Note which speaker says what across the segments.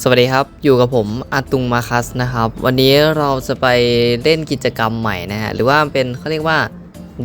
Speaker 1: สวัสดีครับอยู่กับผมอาตุงมาคัสนะครับ วันนี้เราจะไปเล่นกิจกรรมใหม่นะฮะหรือว่าเป็นเขาเรียกว่า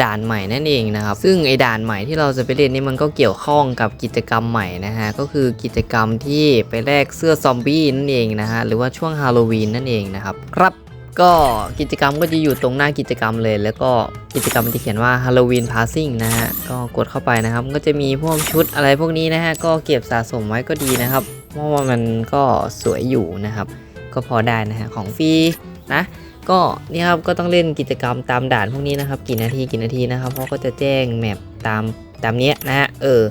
Speaker 1: ด่านใหม่นั่นเองนะครับ ซึ่งไอ้ด่านใหม่ที่เราจะไปเล่นนี่มันก็เกี่ยวข้องกับกิจกรรมใหม่นะฮะก็คือกิจกรรมที่ไปแลกเสื้อซอมบี้นั่นเองนะฮะหรือว่าช่วงฮาโลวีนนั่นเองนะครับครับก็กิจกรรมก็จะอยู่ตรงหน้ากิจกรรมเลย แล้วก็กิจกรรมมันจะเขียนว่า Halloween Passing นะฮะก็กดเข้าไปนะครับก็จะมีพวกชุดอะไรพวกนี้นะฮะก็เก็บสะสมไว้ก็ดีนะครับ เพราะว่ามันก็สวยอยู่นะครับ ก็พอได้นะฮะของฟรีนะก็นี่ครับก็ต้องเล่นกิจกรรมตามด่านพวกนี้นะครับกี่นาทีกี่นาทีนะครับเพราะก็จะแจ้งแมปตามตามเนี้ยนะฮะเออ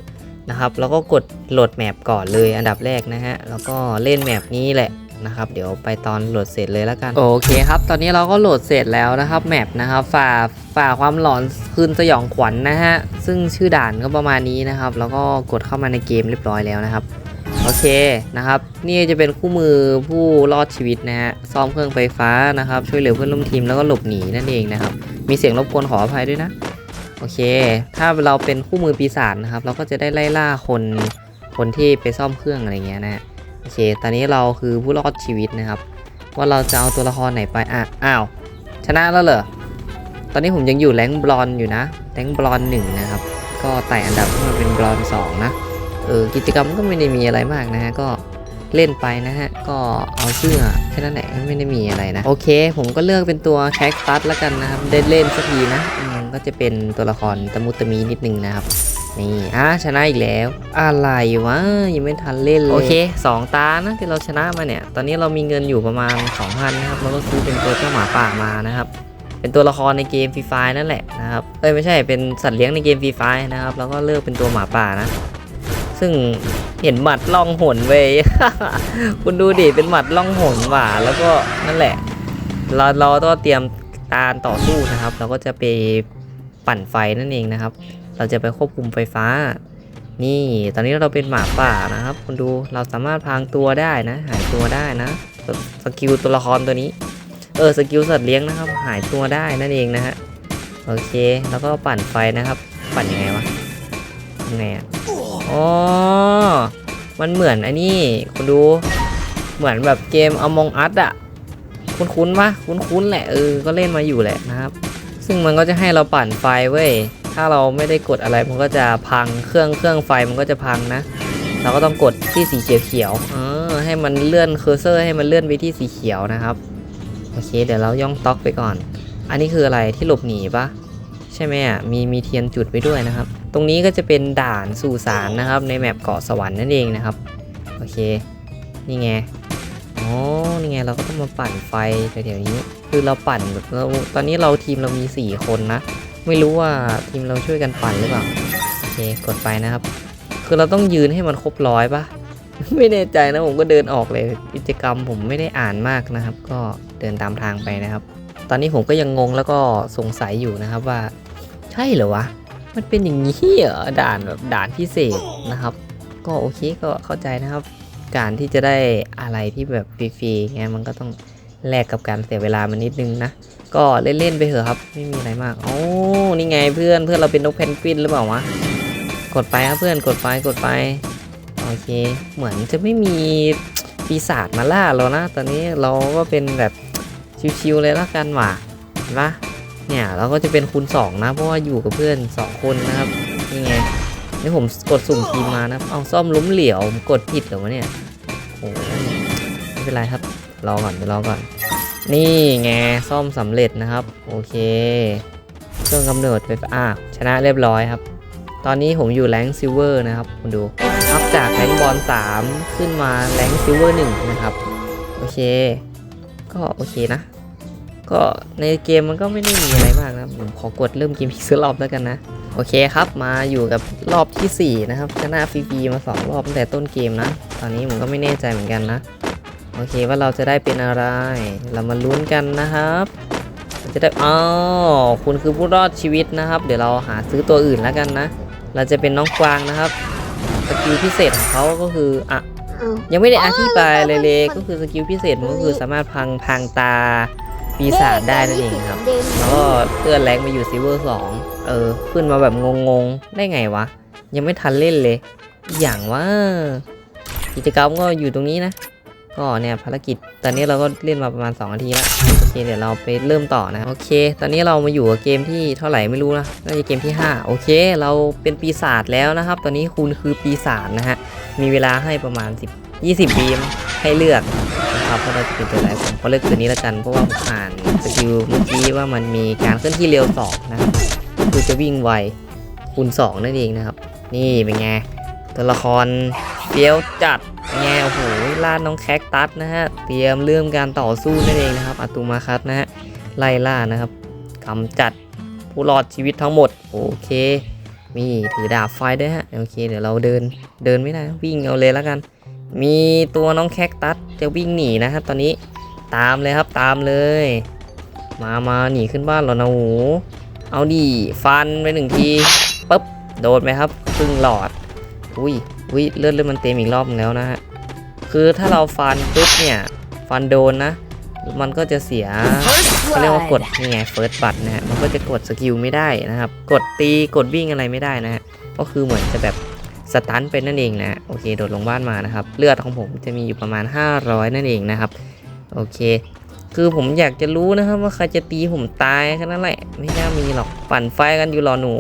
Speaker 1: นะครับแล้วก็กดโหลดแมปก่อนเลยอันดับแรกนะฮะแล้วก็เล่นแมปนี้แหละนะครับเดี๋ยวไปตอนโหลดเสร็จเลยแล้วกันโอเคครับตอนนี้เราก็โหลดเสร็จแล้วนะครับแมปนะครับฝ่าฝ่าความหลอนคืนสยองขวัญนะฮะซึ่งชื่อด่านก็ประมาณนี้นะครับ แล้วก็กดเข้ามาในเกมเรียบร้อยแล้วนะครับ โอเคนะครับ นี่จะเป็นคู่มือผู้รอดชีวิตนะฮะซ่อมเครื่องไฟฟ้านะครับ ช่วยเหลือเพื่อนร่วมทีมแล้วก็หลบหนีนั่นเองนะครับ มีเสียงรบกวนขออภัยด้วยนะ โอเค ถ้าเราเป็นคู่มือปีศาจนะครับ เราก็จะได้ไล่ล่าคนคนที่ไปซ่อมเครื่องอะไรเงี้ยนะโอเค ตอนนี้เราคือผู้รอดชีวิตนะครับ ว่าเราจะเอาตัวละครไหนไปอะอ้าวชนะแล้วเหรอตอนนี้ผมยังอยู่แรงบลอนอยู่นะแรงบลอนหนึ่งนะครับ ก็ไต่อันดับขึ้นมาเป็นบลอนสองนะ เออกิจกรรมก็ไม่ได้มีอะไรมากนะฮะก็เล่นไปนะฮะ ก็เอาเสื้อแค่นั้นแหละไม่ได้มีอะไรนะ โอเค ผมก็เลือกเป็นตัวแคคตัสแล้วกันนะครับ ได้เล่นสักทีนะอืมก็จะเป็นตัวละครตะมุตะมีนิดนึงนะครับ นี่อะชนะอีกแล้ว อะไรวะยังไม่ทันเล่นเลย โอเคสองตานะที่เราชนะมาเนี่ย ตอนนี้เรามีเงินอยู่ประมาณ 2,000นะครับเราก็ซื้อเป็นตัวเจ้าหมาป่ามานะครับเป็นตัวละครในเกมฟรีไฟนั่นแหละนะครับเอ้ยไม่ใช่เป็นสัตว์เลี้ยงในเกมฟรีไฟนะครับแล้วก็เลือกเป็นตัวหมาป่านะ ซึ่งเห็นหมัดล่องหนเว้ย คุณดูดิ เป็นหมัดล่องหนหว่า แล้วก็นั่นแหละ เราเราต้องเตรียมการต่อสู้นะครับ เราก็จะไปปั่นไฟนั่นเองนะครับ เราจะไปควบคุมไฟฟ้า นี่ ตอนนี้เราเป็นหมาป่านะครับ คุณดู เราสามารถพรางตัวได้นะ หายตัวได้นะ สกิลตัวละครตัวนี้ เออ สกิลสัตว์เลี้ยงนะครับ หายตัวได้นั่นเองนะฮะ โอเค แล้วก็ปั่นไฟนะครับ ปั่นยังไงวะยังไงอะ อ๋อ มันเหมือนไอ้นี่ คุณดู เหมือนแบบเกม Among Us อะคุ้นๆปะคุ้นๆแหละเออ ก็เล่นมาอยู่แหละนะครับ ซึ่งมันก็จะให้เราปั่นไฟเว้ย ถ้าเราไม่ได้กดอะไรมันก็จะพัง เครื่องเครื่องไฟมันก็จะพังนะ เราก็ต้องกดที่สีเขียวๆเออ ให้มันเลื่อนเคอร์เซอร์ให้มันเลื่อนไปที่สีเขียวนะครับ โอเค เดี๋ยวเราย่องต็อกไปก่อน อันนี้คืออะไรที่หลบหนีปะ ใช่ไหมอะมีมีเทียนจุดไว้ด้วยนะครับ ตรงนี้ก็จะเป็นด่านสู่สารนะครับ ในแมปเกาะสวรรค์นั่นเองนะครับโอเคนี่ไงอ๋อนี่ไงเราก็ต้องมาปั่นไฟแถวนี้ คือเราปั่นแบบเราตอนนี้เราทีมเรามี 4 คนนะ ไม่รู้ว่าทีมเราช่วยกันปั่นหรือเปล่าโอเคกดไปนะครับ คือเราต้องยืนให้มันครบร้อยปะไม่แน่ใจนะผมก็เดินออกเลยกิจกรรมผมไม่ได้อ่านมากนะครับ ก็เดินตามทางไปนะครับ ตอนนี้ผมก็ยังงงแล้วก็สงสัยอยู่นะครับว่า ช่เหรอวะ มันเป็นอย่างนี้เหรอด่านแบบด่านพิเศษนะครับ ก็โอเคก็เข้าใจนะครับ การที่จะได้อะไรที่แบบฟรีๆไงมันก็ต้องแลกกับการเสียเวลามันนิดนึงนะ ก็เล่นๆไปเถอะครับ ไม่มีอะไรมากโอ้นี่ไงเพื่อนเพื่อนเราเป็นนกเพนกวินหรือเปล่าวะ กดไปครับเพื่อนกดไปกดไป โอเค เหมือนจะไม่มีปีศาจมาล่าเรานะ ตอนนี้เราก็เป็นแบบชิวๆเลยละกันว่ะเห็นปะ เนี่ยเราก็จะเป็นคูณ2นะเพราะว่าอยู่กับเพื่อน 2 คนนะครับนี่ไงนี่ผมกดสุ่มทีมมานะเอาซ่อมล้มเหลียวผมกดผิดหรือวะเนี่ยโอ้ไม่เป็นไรครับรอก่อนเดี๋ยวรอก่อน นี่ไงซ่อมสำเร็จนะครับ โอเคเครื่องกำเนิดไฟฟ้าอะชนะเรียบร้อยครับ ตอนนี้ผมอยู่แรงซิลเวอร์นะครับคุณดูอัพจากแรงบอล3ขึ้นมาแรงซิลเวอร์1นะครับ โอเค ก็โอเคนะ ก็ในเกมมันก็ไม่ได้มีอะไรมากนะผมขอกดเริ่มเกมอีกสักรอบแล้วกันนะ โอเคครับมาอยู่กับรอบทีสี่4 นะครับชนะฟรีๆมาสองรอบตั้งแต่ต้นเกมนะ ตอนนี้ผมก็ไม่แน่ใจเหมือนกันนะ โอเคว่าเราจะได้เป็นอะไร เรามาลุ้นกันนะครับเราจะได้อ๋อคุณคือผู้รอดชีวิตนะครับ เดี๋ยวเราหาซื้อตัวอื่นแล้วกันนะ เราจะเป็นน้องกวางนะครับสกิลพิเศษของเขาก็คืออะยังไม่ได้อธิบายเลยเลยก็คือสกิลพิเศษมันก็คือสามารถพังพังตา ปีศาจได้นั่นเองครับ แล้วก็เลื่อนแรงมาอยู่ซิลเวอร์สองเออ ขึ้นมาแบบงงๆ ได้ไงวะ ยังไม่ทันเล่นเลย อย่างว่า กิจกรรมก็อยู่ตรงนี้นะ ก็เนี่ยภารกิจ ตอนนี้เราก็เล่นมาประมาณ2นาทีแล้ว โอเคเดี๋ยวเราไปเริ่มต่อนะ โอเค ตอนนี้เรามาอยู่กับเกมที่เท่าไหร่ไม่รู้นะ น่าจะเกมที่ 5 โอเค เราเป็นปีศาจแล้วนะครับ ตอนนี้คุณคือปีศาจนะฮะ มีเวลาให้ประมาณ 10 20ปีมให้เลือก นะครับว่าเราจะเป็นตัวไหนผมก็เลือกตัวนี้แล้วกันเพราะว่าผมอ่านสกิลเมื่อกี้ว่ามันมีการเคลื่อนที่เร็วสองนะครับคือจะวิ่งไวคูณ2นั่นเองนะครับ นี่เป็นไงตัวละครเฟี้ยวจัดเป็นไงโอ้โหล่าน้องแคคตัสนะฮะเตรียมเริ่มการต่อสู้นั่นเองนะครับอาตูมาคัสนะฮะไล่ล่านะครับกำจัดผู้รอดชีวิตทั้งหมดโอเคมีถือดาบไฟด้วยฮะโอเค เดี๋ยวเราเดินเดินไม่ได้วิ่งเอาเลยแล้วกัน มีตัวน้องแคคตัสจะวิ่งหนีนะครับ ตอนนี้ตามเลยครับตามเลย มามาหนีขึ้นบ้านเหรอนะโหเอาดิฟันไปหนึ่งทีปุ๊บโดนไหมครับครึ่งหลอด อุ้ยอุ้ยเลือดเลือดมันเต็มอีกรอบแล้วนะฮะคือถ้าเราฟันปุ๊บเนี่ย ฟันโดนนะ มันก็จะเสียเขาเรียกว่ากดนี่ไงเฟิร์สบัตนะฮะมันก็จะกดสกิลไม่ได้นะครับ กดตีกดวิ่งอะไรไม่ได้นะฮะก็คือเหมือนจะแบบ สตันเป็นนั่นเองนะโอเคโดดลงบ้านมานะครับ เลือดของผมจะมีอยู่ประมาณ 500 นั่นเองนะครับ โอเค คือผมอยากจะรู้นะครับว่าใครจะตีผมตายแค่นั้นแหละ ไม่น่ามีหรอกปั่นไฟกันอยู่หรอหนู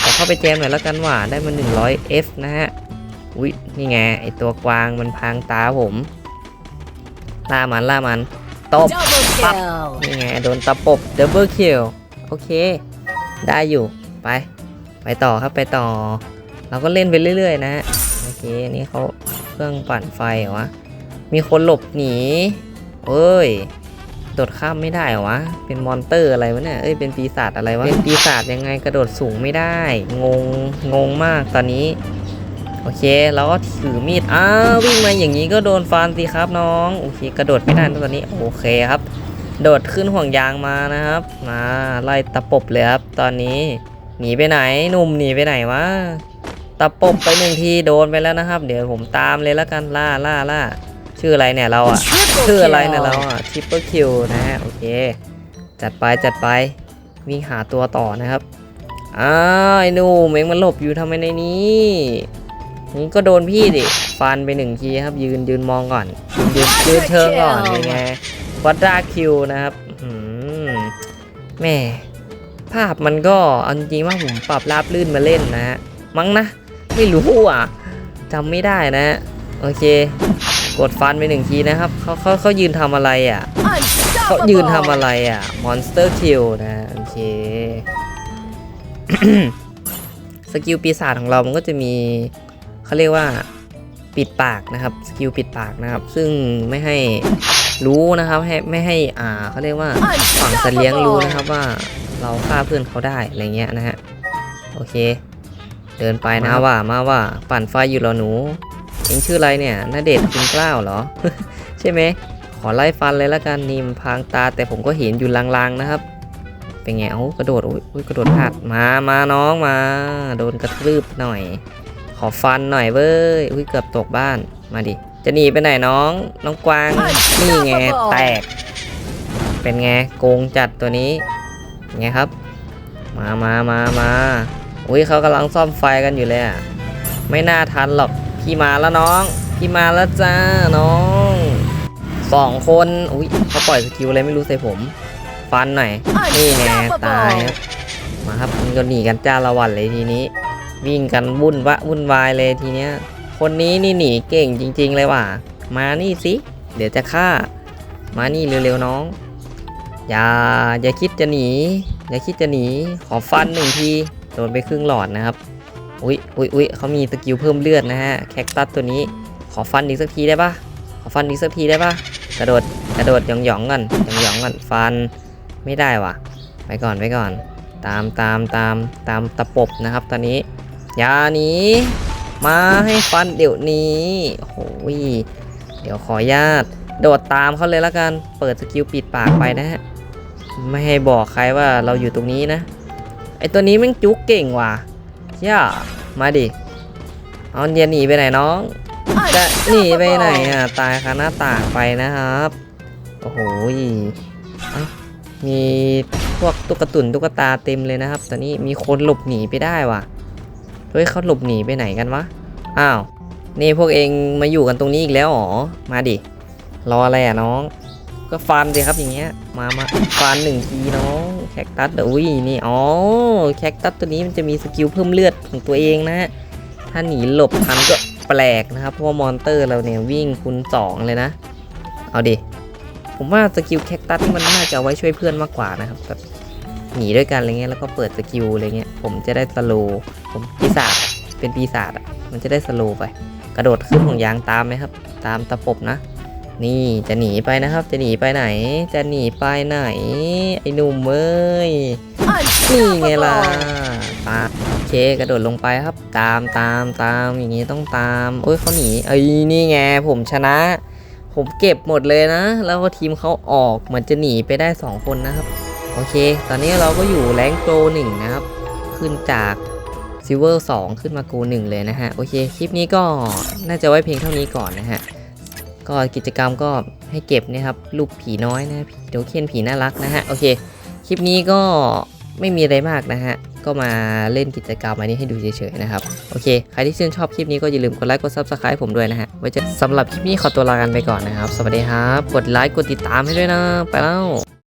Speaker 1: ขอเข้าไปแจมหน่อยแล้วกันว่าได้มา 100 F นะฮะอุ๊ยนี่ไงไอตัวกวางมันพรางตาผมล่ามันล่ามันตบ
Speaker 2: Double
Speaker 1: Pop.
Speaker 2: kill.
Speaker 1: นี่ไงโดนตะปบดับเบิลคิวโอเค ได้อยู่ไป ไปต่อครับไปต่อ เราก็เล่นไปเรื่อย ๆ นะโอเคนี่เขาเครื่องปั่นไฟเหรอวะมีคนหลบหนีเอ้ยโดดข้ามไม่ได้เหรอวะ เป็นมอนเตอร์อะไรวะเนี่ย เอ้ย เป็นปีศาจอะไรวะ เป็นปีศาจยังไงกระโดดสูงไม่ได้ งง งงมากตอนนี้ โอเคเราก็ถือมีด อ้าววิ่งมาอย่างนี้ก็โดนฟันสิครับน้อง โอเค กระโดดไม่ได้ตอนนี้ โอเคครับ โดดขึ้นห่วงยางมานะครับ มาไล่ตะปบเลยครับ ตอนนี้ หนีไปไหน หนุ่มหนีไปไหนวะ ตะปบไปหนึ่งทีโดนไปแล้วนะครับ เดี๋ยวผมตามเลยแล้วกันล่าล่าล่าชื่ออะไรเนี่ยเราอะ
Speaker 2: Triple
Speaker 1: ชื่ออะไรเนี่ย
Speaker 2: kill.
Speaker 1: เราอะทริปเปิลคิวนะฮะโอเค จัดไปจัดไปวิ่งหาตัวต่อนะครับอ้าวไอ้หนูเมงมันหลบอยู่ทำไมในนี้นี่ก็โดนพี่ดิฟันไปหนึ่งทีครับ ยืนยืนมองก่อน ยืนยืนยืนเชิงก่อนเป็นไงวัดดาคิวนะครับอื้อหือแม่ภาพมันก็เอาจริงๆว่าผมปรับราบลื่นมาเล่นนะฮะมั้งนะ ไม่รู้อะจำไม่ได้นะ โอเค กดฟันไปหนึ่งทีนะครับเขาเขาเขายืนทำอะไรอะเขายืนทำอะไรอะ Monster Kill นะ โอเค สกิลปีศาจของเรามันก็จะมีเขาเรียกว่าปิดปากนะครับสกิลปิดปากนะครับ ซึ่งไม่ให้รู้นะครับให้ไม่ให้อ่าเขาเรียกว่าฝั่งสัตว์เลี้ยงรู้นะครับว่าเราฆ่าเพื่อนเขาได้อะไรเงี้ยนะฮะโอเค เดินไปนะว่ามาว่าปั่นไฟอยู่เหรอหนูเองชื่ออะไรเนี่ยนาเดชน์คุณกล้าวเหรอ ใช่ไหมขอไล่ฟันเลยละกันนิมนพรางตา แต่ผมก็เห็นอยู่ลางๆนะครับ เป็นไงเอ้ากระโดดอุ้ยอุ๊ยกระโดดพลาดมามาน้องมา โดนกระทืบหน่อย ขอฟันหน่อยเว้ยอุ้ยเกือบตกบ้านมาดิจะหนีไปไหนน้อง น้องกวางนี่ไงแตก เป็นไงโกงจัดตัวนี้ไงครับ มามามามา อุ้ยเขากำลังซ่อมไฟกันอยู่เลยอะไม่น่าทันหรอกพี่มาแล้วน้อง พี่มาแล้วจ้าน้องสองคนอุ้ยเขาปล่อยสกิลอะไรไม่รู้ใส่ผม ฟันหน่อยนี่ไงตายครับมาครับมันก็หนีกันจ้าละวันเลยทีนี้ วิ่งกันวุ่นวะวุ่นวายเลยทีเนี้ย คนนี้นี่หนีเก่งจริง ๆ เลยว่ะมานี่สิเดี๋ยวจะฆ่า มานี่เร็วๆน้อง อย่าอย่าคิดจะหนี อย่าคิดจะหนีขอฟันหนึ่งที โดนไปครึ่งหลอดนะครับ อุ้ยอุ้ยอุ้ยเขามีสกิลเพิ่มเลือดนะฮะ แคคตัสตัวนี้ ขอฟันอีกสักทีได้ปะขอฟันอีกสักทีได้ปะกระโดด กระโดดหยองหยองๆก่อนหยองหยองๆก่อน ฟัน ไม่ได้ว่ะ ไปก่อน ไปก่อน ตามตามตามตามตะปบนะครับ ตอนนี้อย่าหนี มาให้ฟันเดี๋ยวนี้โอ้โหยเดี๋ยวขออนุญาต โดดตามเขาเลยละกัน เปิดสกิลปิดปากไปนะฮะ ไม่ให้บอกใครว่าเราอยู่ตรงนี้นะ ไอตัวนี้ม่งจุกเก่งว่ะย่ามาดิ เอาเนียนหนีไปไหนน้องจะหนีไปไหนอะ ตายคาหน้าต่างไปนะครับ โอ้โหอ้ามีพวกตุ๊กตุนตุ๊กตาเต็มเลยนะครับ ตอนนี้มีคนหลบหนีไปได้ว่ะ เฮ้ยเขาหลบหนีไปไหนกันวะ อ้าว นี่พวกเองมาอยู่กันตรงนี้อีกแล้วหรอ มาดิ รออะไรอะน้อง ก็ฟันสิครับอย่างเงี้ย มามาฟันหนึ่งทีน้อง แคคตัสเดี๋ยวอุ้ยนี่อ๋อแคคตัสตัวนี้มันจะมีสกิลเพิ่มเลือดของตัวเองนะฮะถ้าหนีหลบทันก็แปลกนะครับเพราะว่ามอนเตอร์เราเนี่ยวิ่งคูณสองเลยนะ เอาดิผมว่าสกิลแคคตัสมันน่าจะาไว้ช่วยเพื่อนมากกว่านะครับแบบหนีด้วยกันอะไรเงี้ยแล้วก็เปิดสกิลอะไรเงี้ยผมจะได้สโลว์ผมปีศาจเป็นปีศาจอะมันจะได้สโลว์ไป กระโดดขึ้นของยางตามไหมครับ ตามตะปบนะ นี่จะหนีไปนะครับ จะหนีไปไหน จะหนีไปไหน ไอ้หนุ่มเอ้ยนี่ไงล่ะตาโอเคกระโดดลงไปครับ ตามตามตามอย่างงี้ต้องตามโอ้ยเขาหนีเอ้ยนี่ไงผมชนะ ผมเก็บหมดเลยนะ แล้วทีมเขาออกเหมือนจะหนีไปได้ 2 คนนะครับ โอเค ตอนนี้เราก็อยู่แรงโกลหนึ่งนะครับ ขึ้นจากซิเวอร์2ขึ้นมาโกลหนึ่งเลยนะฮะ โอเค คลิปนี้ก็น่าจะไว้เพียงเท่านี้ก่อนนะฮะ ก็กิจกรรมก็ให้เก็บนะครับรูปผีน้อยนะผีโดเคนผีน่ารักนะฮะโอเคคลิปนี้ก็ไม่มีอะไรมากนะฮะก็มาเล่นกิจกรรมอันนี้ให้ดูเฉยๆนะครับโอเคใครที่ชื่นชอบคลิปนี้ก็อย่าลืมกดไลค์กด Subscribe ผมด้วยนะฮะไว้เจะสำหรับคลิปนี้ขอตัวลากันไปก่อนนะครับ สวัสดีครับ กดไลค์กดติดตามให้ด้วยนะ ไปแล้ว